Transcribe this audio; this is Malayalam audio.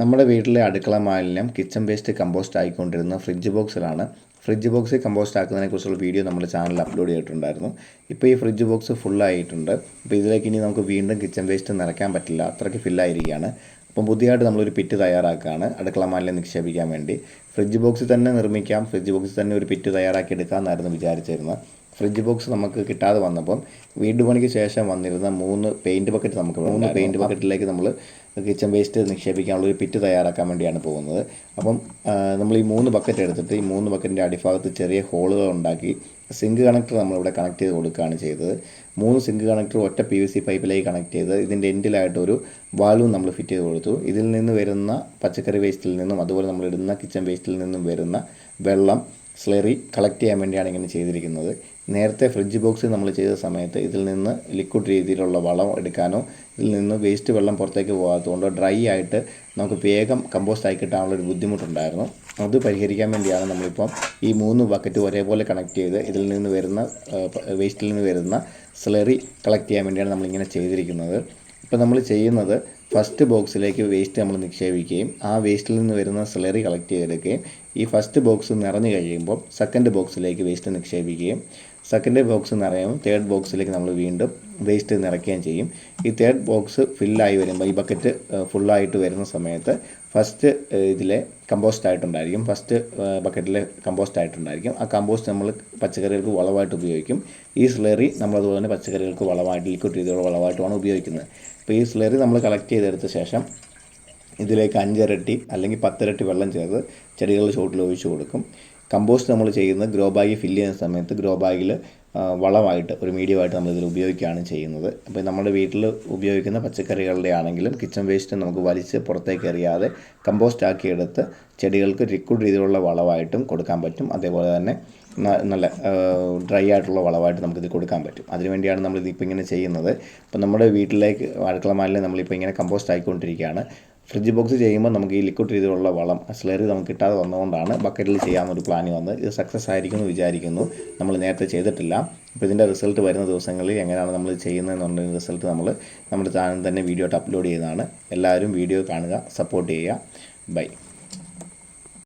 നമ്മുടെ വീട്ടിലെ അടുക്കള മാലിന്യം കിച്ചൺ വേസ്റ്റ് കമ്പോസ്റ്റ് ആയിക്കൊണ്ടിരുന്ന ഫ്രിഡ്ജ് ബോക്സിലാണ് ഫ്രിഡ്ജ് ബോക്സ് കമ്പോസ്റ്റ് ആക്കുന്നതിനെക്കുറിച്ചുള്ള വീഡിയോ നമ്മുടെ ചാനലിൽ അപ്ലോഡ് ചെയ്തിട്ടുണ്ടായിരുന്നു. ഇപ്പോൾ ഈ ഫ്രിഡ്ജ് ബോക്സ് ഫുള്ളായിട്ടുണ്ട് അപ്പോൾ ഇതിലേക്ക് ഇനി നമുക്ക് വീണ്ടും കിച്ചൺ വേസ്റ്റ് നിറയ്ക്കാൻ പറ്റില്ല. അത്രയ്ക്ക് ഫില്ലായിരിക്കുകയാണ് അപ്പം പുതിയതായിട്ട് നമ്മളൊരു പിറ്റ് തയ്യാറാക്കുകയാണ്. അടുക്കള മാലിന്യം നിക്ഷേപിക്കാൻ വേണ്ടി. ഫ്രിഡ്ജ് ബോക്സിൽ തന്നെ നിർമ്മിക്കാം. ഫ്രിഡ്ജ് ബോക്സിൽ തന്നെ ഒരു പിറ്റ് തയ്യാറാക്കി എടുക്കാമെന്നായിരുന്നു വിചാരിച്ചിരുന്നത്. ഫ്രിഡ്ജ് ബോക്സ് നമുക്ക് കിട്ടാതെ വന്നപ്പം വീട് പണിക്ക് ശേഷം വന്നിരുന്ന മൂന്ന് പെയിന്റ് ബക്കറ്റ് നമുക്ക് മൂന്ന് പെയിന്റ് ബക്കറ്റിലേക്ക് നമ്മൾ കിച്ചൺ വേസ്റ്റ് നിക്ഷേപിക്കാനുള്ള ഒരു പിറ്റ് തയ്യാറാക്കാൻ വേണ്ടിയാണ് പോകുന്നത്. അപ്പം നമ്മൾ ഈ മൂന്ന് ബക്കറ്റ് എടുത്തിട്ട് ഈ മൂന്ന് ബക്കറ്റിന്റെ അടിഭാഗത്ത് ചെറിയ ഹോളുകൾ ഉണ്ടാക്കി സിങ്ക് കണക്ടർ നമ്മളിവിടെ കണക്ട് ചെയ്ത് കൊടുക്കുകയാണ് ചെയ്തത്. മൂന്ന് സിങ്ക് കണക്ടർ ഒറ്റ പി വി സി പൈപ്പിലേക്ക് കണക്ട് ചെയ്ത് ഇതിന്റെ എൻഡിലായിട്ട് ഒരു വാൽവും നമ്മൾ ഫിറ്റ് ചെയ്ത് കൊടുത്തു. ഇതിൽ നിന്ന് വരുന്ന പച്ചക്കറി വേസ്റ്റിൽ നിന്നും അതുപോലെ നമ്മൾ ഇടുന്ന കിച്ചൺ വേസ്റ്റിൽ നിന്നും വരുന്ന വെള്ളം സ്ലറി കളക്ട് ചെയ്യാൻ വേണ്ടിയാണ് ഇങ്ങനെ ചെയ്തിരിക്കുന്നത്. നേരത്തെ ഫ്രിഡ്ജ് ബോക്സ് നമ്മൾ ചെയ്ത സമയത്ത് ഇതിൽ നിന്ന് ലിക്വിഡ് രീതിയിലുള്ള വളം എടുക്കാനോ ഇതിൽ നിന്ന് വേസ്റ്റ് വെള്ളം പുറത്തേക്ക് പോകാത്തതുകൊണ്ടോ ഡ്രൈ ആയിട്ട് നമുക്ക് വേഗം കമ്പോസ്റ്റ് ആയി കിട്ടാനുള്ള ഒരു ബുദ്ധിമുട്ടുണ്ടായിരുന്നു. അത് പരിഹരിക്കാൻ വേണ്ടിയാണ് നമ്മളിപ്പം ഈ മൂന്ന് ബക്കറ്റ് ഒരേപോലെ കണക്ട് ചെയ്ത് ഇതിൽ നിന്ന് വരുന്ന വേസ്റ്റിൽ നിന്ന് വരുന്ന സ്ലറി കളക്ട് ചെയ്യാൻ വേണ്ടിയാണ് നമ്മളിങ്ങനെ ചെയ്തിരിക്കുന്നത്. ഇപ്പോൾ നമ്മൾ ചെയ്യുന്നത് ഫസ്റ്റ് ബോക്സിലേക്ക് വേസ്റ്റ് നമ്മൾ നിക്ഷേപിക്കുകയും ആ വേസ്റ്റിൽ നിന്ന് വരുന്ന സ്ലറി കളക്ട് ചെയ്തെടുക്കുകയും ഈ ഫസ്റ്റ് ബോക്സ് നിറഞ്ഞു കഴിയുമ്പോൾ സെക്കൻഡ് ബോക്സിലേക്ക് വേസ്റ്റ് നിക്ഷേപിക്കുകയും സെക്കൻഡ് ബോക്സ് നിറയുമ്പോൾ തേർഡ് ബോക്സിലേക്ക് നമ്മൾ വീണ്ടും വേസ്റ്റ് നിറയ്ക്കുകയും ചെയ്യും. ഈ തേർഡ് ബോക്സ് ഫില്ലായി വരുമ്പോൾ ഈ ബക്കറ്റ് ഫുള്ളായിട്ട് വരുന്ന സമയത്ത് ഫസ്റ്റ് ഇതിലെ കമ്പോസ്റ്റ് ആയിട്ടുണ്ടായിരിക്കും. ഫസ്റ്റ് ബക്കറ്റിലെ കമ്പോസ്റ്റ് ആയിട്ടുണ്ടായിരിക്കും. ആ കമ്പോസ്റ്റ് നമ്മൾ പച്ചക്കറികൾക്ക് വളമായിട്ട് ഉപയോഗിക്കും. ഈ സ്ലറി നമ്മൾ അതുപോലെ തന്നെ പച്ചക്കറികൾക്ക് വളമായിട്ട് ലിക്വിഡ് രീതിയിലുള്ള വളമായിട്ടുമാണ് ഉപയോഗിക്കുന്നത്. അപ്പോൾ ഈ സ്ലറി നമ്മൾ കളക്ട് ചെയ്തെടുത്ത ശേഷം ഇതിലേക്ക് അഞ്ചിരട്ടി അല്ലെങ്കിൽ പത്തിരട്ടി വെള്ളം ചേർത്ത് ചെടികളുടെ ചുവട്ടിൽ ഒഴിച്ചു കൊടുക്കും. കമ്പോസ്റ്റ് നമ്മൾ ചെയ്യുന്നത് ഗ്രോ ബാഗ് ഫില്ല് ചെയ്യുന്ന സമയത്ത് ഗ്രോ ബാഗിൽ വളമായിട്ട് ഒരു മീഡിയമായിട്ട് നമ്മൾ ഇതിൽ ഉപയോഗിക്കുകയാണ് ചെയ്യുന്നത്. അപ്പോൾ നമ്മുടെ വീട്ടിൽ ഉപയോഗിക്കുന്ന പച്ചക്കറികളുടെ ആണെങ്കിലും കിച്ചൺ വേസ്റ്റ് നമുക്ക് വലിച്ച് പുറത്തേക്ക് എറിയാതെ കമ്പോസ്റ്റ് ആക്കി എടുത്ത് ചെടികൾക്ക് ലിക്വിഡ് രീതിയിലുള്ള വളമായിട്ടും കൊടുക്കാൻ പറ്റും. അതേപോലെ തന്നെ നല്ല ഡ്രൈ ആയിട്ടുള്ള വളമായിട്ട് നമുക്കിത് കൊടുക്കാൻ പറ്റും. അതിനുവേണ്ടിയാണ് നമ്മൾ ഇപ്പോൾ ഇങ്ങനെ ചെയ്യുന്നത്. അപ്പോൾ നമ്മുടെ വീട്ടിലേക്ക് അടുക്കള മാലിനെ നമ്മളിപ്പോൾ ഇങ്ങനെ കമ്പോസ്റ്റ് ആയിക്കൊണ്ടിരിക്കുകയാണ്. ഫ്രിഡ്ജ് ബോക്സ് ചെയ്യുമ്പോൾ നമുക്ക് ഈ ലിക്വിഡ് രീതിയിലുള്ള വളം സ്ലറി നമുക്ക് കിട്ടാതെ വന്നതുകൊണ്ടാണ് ബക്കറ്റിൽ ചെയ്യാമെന്നൊരു പ്ലാൻ വന്നത്. ഇത് സക്സസ് ആയിരിക്കും എന്ന് വിചാരിക്കുന്നു. നമ്മൾ നേരത്തെ ചെയ്തിട്ടില്ല. അപ്പോൾ ഇതിന്റെ റിസൾട്ട് വരുന്ന ദിവസങ്ങളിൽ എങ്ങനെയാണ് നമ്മൾ ചെയ്യുന്നതെന്നുള്ള റിസൾട്ട് നമ്മൾ നമ്മുടെ ചാനൽ തന്നെ വീഡിയോ ആയിട്ട് അപ്ലോഡ് ചെയ്യുന്നതാണ്. എല്ലാവരും വീഡിയോ കാണുക സപ്പോർട്ട് ചെയ്യുക. ബൈ